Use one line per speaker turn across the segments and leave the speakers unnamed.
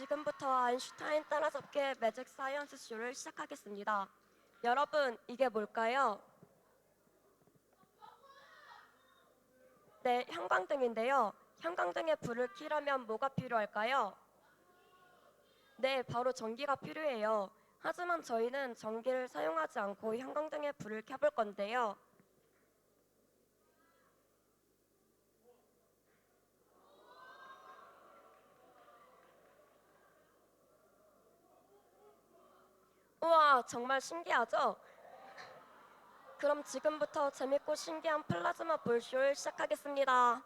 지금부터 아인슈타인 따라잡기의 매직 사이언스 쇼를 시작하겠습니다. 여러분, 이게 뭘까요? 네, 형광등인데요. 형광등에 불을 켜려면 뭐가 필요할까요? 네, 바로 전기가 필요해요. 하지만 저희는 전기를 사용하지 않고 형광등에 불을 켜볼 건데요. 우와, 정말 신기하죠? 그럼 지금부터 재밌고 신기한 플라즈마 볼쇼를 시작하겠습니다.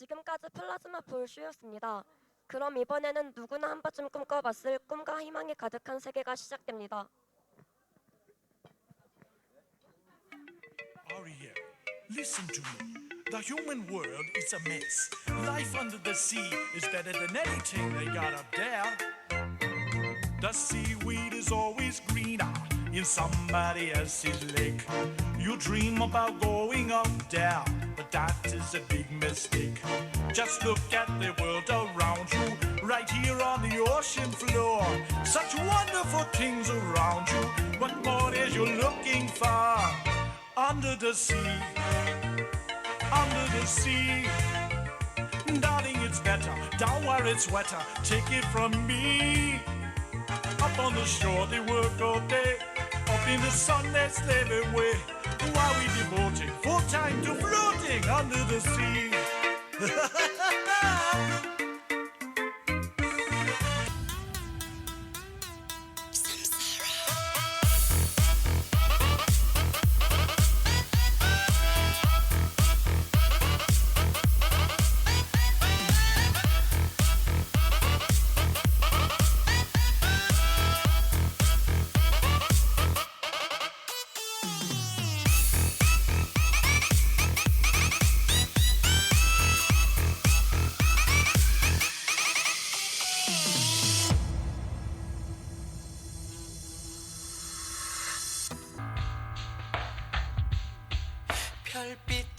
지금까지 플라즈마 볼쇼였습니다. 그럼 이번에는 누구나 한 번쯤 꿈꿔봤을 꿈과 희망이 가득한 세계가 시작됩니다.
Ariel, listen to me. The human world is a mess. Life under the sea is better than anything they got up there. The seaweed is always greener in somebody else's lake. You dream about going up there, that is a big mistake. Just look at the world around you, right here on the ocean floor. Such wonderful things around you. What more is you looking for? Under the sea, under the sea. Darling, it's better down where it's wetter. Take it from me. Up on the shore, they work all day. Up in the sun, they slave away. While we devoting full time under the sea.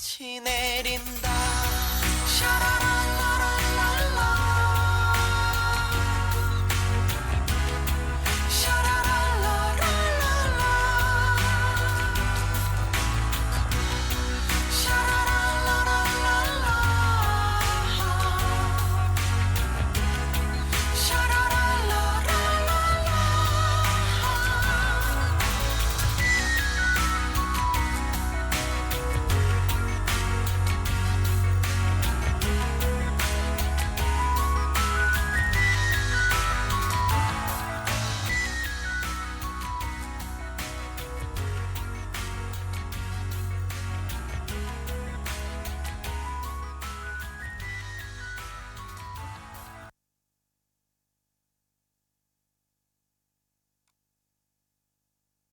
별빛이 내린다. 샤라라